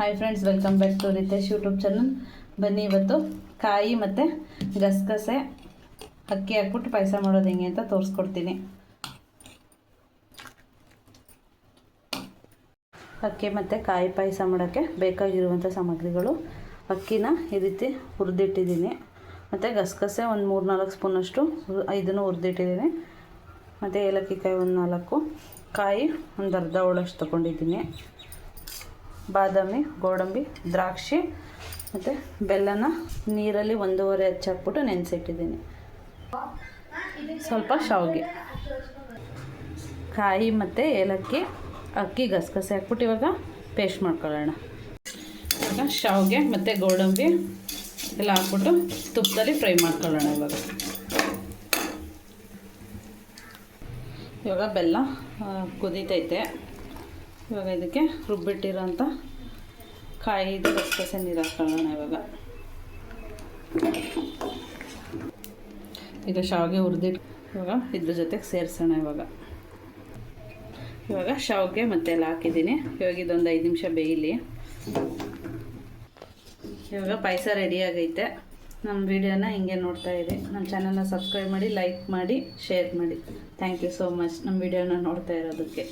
Hi friends welcome back to Ritesh YouTube channel ಬನ್ನಿ ಇವತ್ತು ಕಾಯಿ ಮತ್ತು ಗಸಗಸೆ, ಅಕ್ಕಿ ಹಾಕ್ಬಿಟ್ಟು ಪಾಯಸ ಮಾಡೋದು ಹೆಂಗೆ ಅಂತ ತೋರಿಸ್ಕೊಡ್ತೀನಿ. ಅಕ್ಕಿ ಮತ್ತು ಕಾಯಿ ಪಾಯಸ ಮಾಡೋಕ್ಕೆ ಬೇಕಾಗಿರುವಂಥ ಸಾಮಗ್ರಿಗಳು. ಅಕ್ಕಿನ ಈ ರೀತಿ ಹುರಿದಿಟ್ಟಿದ್ದೀನಿ. ಮತ್ತು ಗಸಗಸೆ ಒಂದು ಮೂರು ನಾಲ್ಕು ಸ್ಪೂನಷ್ಟು ಇದನ್ನು ಹುರಿದಿಟ್ಟಿದ್ದೀನಿ. ಮತ್ತು ಏಲಕ್ಕಿ ಕಾಯಿ ಒಂದು ನಾಲ್ಕು, ಕಾಯಿ ಒಂದು ಅರ್ಧ ಒಳಷ್ಟು ತೊಗೊಂಡಿದ್ದೀನಿ. ಬಾದಾಮಿ, ಗೋಡಂಬಿ, ದ್ರಾಕ್ಷಿ ಮತ್ತು ಬೆಲ್ಲನ ನೀರಲ್ಲಿ ಒಂದೂವರೆ ಹಚ್ಚಾಕ್ಬಿಟ್ಟು ನೆನೆಸಿಟ್ಟಿದ್ದೀನಿ. ಸ್ವಲ್ಪ ಶಾವಿಗೆ. ಕಾಯಿ ಮತ್ತು ಏಲಕ್ಕಿ, ಅಕ್ಕಿ, ಗಸಗಸೆ ಹಾಕ್ಬಿಟ್ಟು ಇವಾಗ ಪೇಸ್ಟ್ ಮಾಡ್ಕೊಳ್ಳೋಣ. ಇವಾಗ ಶಾವಿಗೆ ಮತ್ತು ಗೋಡಂಬಿ ಎಲ್ಲ ಹಾಕ್ಬಿಟ್ಟು ತುಪ್ಪದಲ್ಲಿ ಫ್ರೈ ಮಾಡ್ಕೊಳ್ಳೋಣ ಇವಾಗ. ಇವಾಗ ಬೆಲ್ಲ ಕುದೀತೈತೆ. ಇವಾಗ ಇದಕ್ಕೆ ರುಬ್ಬಿಟ್ಟಿರೋಂಥ ಕಾಯಿ ಗಸಗಸೆ ನೀರು ಹಾಕೊಳ್ಳೋಣ ಇವಾಗ. ಈಗ ಶಾವಿಗೆ ಹುರಿದಿಟ್ಟು ಇವಾಗ ಇದ್ರ ಜೊತೆಗೆ ಸೇರಿಸೋಣ ಇವಾಗ. ಇವಾಗ ಶಾವಿಗೆ ಮತ್ತೆ ಎಲ್ಲ ಹಾಕಿದ್ದೀನಿ. ಇವಾಗ ಇದೊಂದು ಐದು ನಿಮಿಷ ಬೇಯಲಿ. ಇವಾಗ ಪಾಯಸ ರೆಡಿ ಆಗೈತೆ. ನಮ್ಮ ವಿಡಿಯೋನ ಹಿಂಗೆ ನೋಡ್ತಾ ಇದೆ ನಮ್ಮ ಚಾನಲ್ನ ಸಬ್ಸ್ಕ್ರೈಬ್ ಮಾಡಿ ಲೈಕ್ ಮಾಡಿ ಶೇರ್ ಮಾಡಿ. ಥ್ಯಾಂಕ್ ಯು ಸೋ ಮಚ್ ನಮ್ಮ ವಿಡಿಯೋನ ನೋಡ್ತಾ ಇರೋದಕ್ಕೆ.